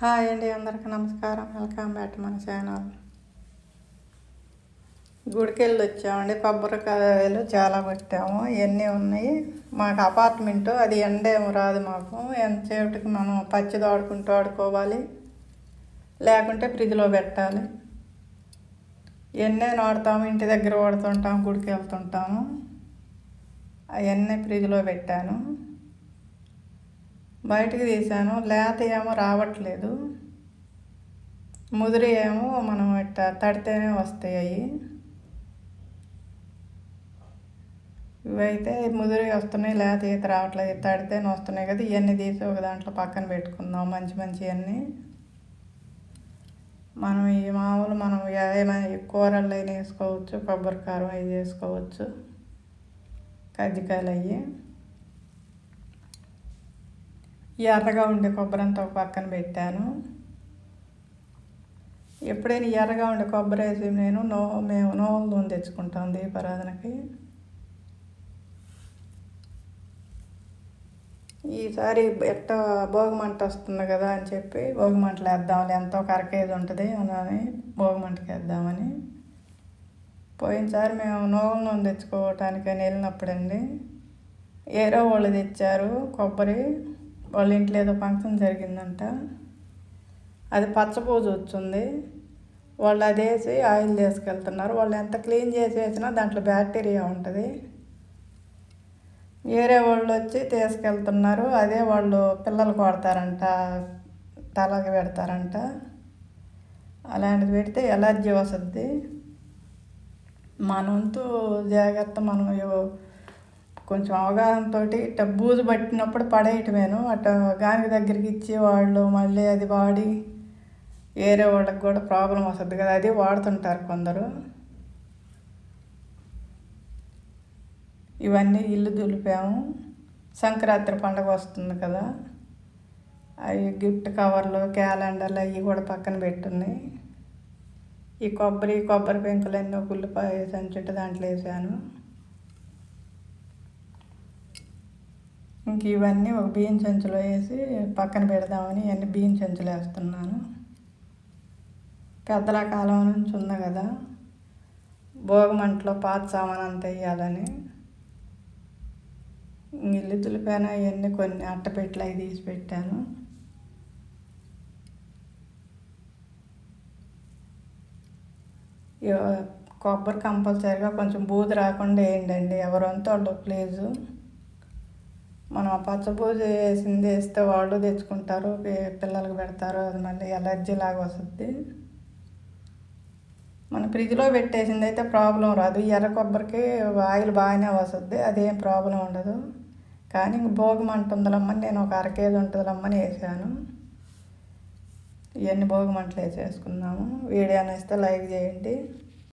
Hi అండి అందరికీ నమస్కారం. వెల్కమ్ బ్యాక్ మన ఛానల్. గుడికి వెళ్ళి వచ్చామండి కొబ్బరికాయలు చాలా పెట్టాము ఇవన్నీ ఉన్నాయి? మాకు అపార్ట్మెంటు అది ఎండేం రాదు మాకు. ఎంతసేపటికి మనం పచ్చి ఆడుకుంటూ ఆడుకోవాలి? లేకుంటే ఫ్రిడ్జ్లో పెట్టాలి. ఎన్నే వాడతాము. ఇంటి దగ్గర వాడుతుంటాము గుడికి వెళ్తుంటాము అవన్నీ ఫ్రిడ్జ్లో పెట్టాను. బయటికి తీసాను లేత ఏమో రావట్లేదు. ముదిరి ఏమో మనం ఇట్లా తడితేనే వస్తాయి. అవి ఇవైతే ముదిరి వస్తున్నాయి లేత ఈత రావట్లేదు. తడితేనే వస్తున్నాయి కదా ఇవన్నీ తీసి ఒక దాంట్లో పక్కన పెట్టుకుందాం. మంచి మంచి అన్నీ మనం ఈ మామూలు మనం ఏమైనా కూరలు అయినా వేసుకోవచ్చు కొబ్బరి కారం అవి వేసుకోవచ్చు. కజ్జికాయలు అవి ఎర్రగా ఉండే కొబ్బరి అంతా ఒక పక్కన పెట్టాను. ఎప్పుడైనా ఎర్రగా ఉండే కొబ్బరి వేసి నేను నో మేము నోవుల నూనె తెచ్చుకుంటాం దీపారాధనకి. ఈసారి ఎట్ట భోగిమంట వస్తుంది కదా అని చెప్పి భోగిమంటలు వేద్దాం ఎంతో కరకేది ఉంటుంది అని భోగిమంటకి వేద్దామని. పోయినసారి మేము నోవుల నూనె తెచ్చుకోవటానికి వెళ్ళినప్పుడండి ఏరో వాళ్ళు తెచ్చారు కొబ్బరి. వాళ్ళ ఇంట్లో ఏదో ఫంక్షన్ జరిగిందంట. అది పచ్చపూజ వచ్చింది. వాళ్ళు అది వేసి ఆయిల్ తీసుకెళ్తున్నారు. వాళ్ళు ఎంత క్లీన్ చేసి వేసినా దాంట్లో బ్యాక్టీరియా ఉంటుంది. వేరే వాళ్ళు వచ్చి తీసుకెళ్తున్నారు. అదే వాళ్ళు పిల్లలు కొడతారంట తలకి పెడతారంట. అలాంటిది పెడితే ఎలర్జీ వస్తుంది. మనంతో జాగ్రత్త మనం కొంచెం అవగాహనతో ఇట్ట బూజు పట్టినప్పుడు పడేయటమేను. అట్ట గాని దగ్గరికి ఇచ్చి వాళ్ళు మళ్ళీ అది వాడి వేరే వాళ్ళకి కూడా ప్రాబ్లం వస్తుంది కదా అది వాడుతుంటారు కొందరు. ఇవన్నీ ఇల్లు దులిపాము. సంక్రాంతి పండుగ వస్తుంది కదా అవి గిఫ్ట్ కవర్లు క్యాలెండర్లు అవి కూడా పక్కన పెట్టున్నాయి. ఈ కొబ్బరి కొబ్బరి పెంకులన్నీ గుళ్ళు ఉల్లిపాయ సంచుంటే దాంట్లో వేసాను. ఇంక ఇవన్నీ ఒక బియ్యం సంచులో వేసి పక్కన పెడదామని ఇవన్నీ బియ్యం సంచులు వేస్తున్నాను. పెద్దల కాలం నుంచి ఉంది కదా. భోగమంటలో పాత సామాన్ అంతా వేయాలని. ఇల్లు తులిపాను ఇవన్నీ కొన్ని అట్టపెట్లు అవి తీసి పెట్టాను. కొబ్బరి కంపల్సరీగా కొంచెం బూది రాకుండా వేయండి ఎవరంతా వాళ్ళు ప్లీజు. మనం ఆ పచ్చబూజ వేసింది వేస్తే వాళ్ళు తెచ్చుకుంటారు పిల్లలకు పెడతారు అది మళ్ళీ ఎలర్జీ లాగా వస్తుంది. మన ఫ్రిడ్జ్లో పెట్టేసింది అయితే ప్రాబ్లం రాదు. ఎర్ర కొబ్బరికి ఆయిల్ బాగానే వస్తుంది అదేం ప్రాబ్లం ఉండదు. కానీ భోగి అంటుందిలమ్మని నేను ఒక అర కేజీ ఉంటుందిలమ్మని వేసాను. ఇవన్నీ భోగి వేసేసుకుందాము వీడియో అనేస్తే లైక్ చేయండి.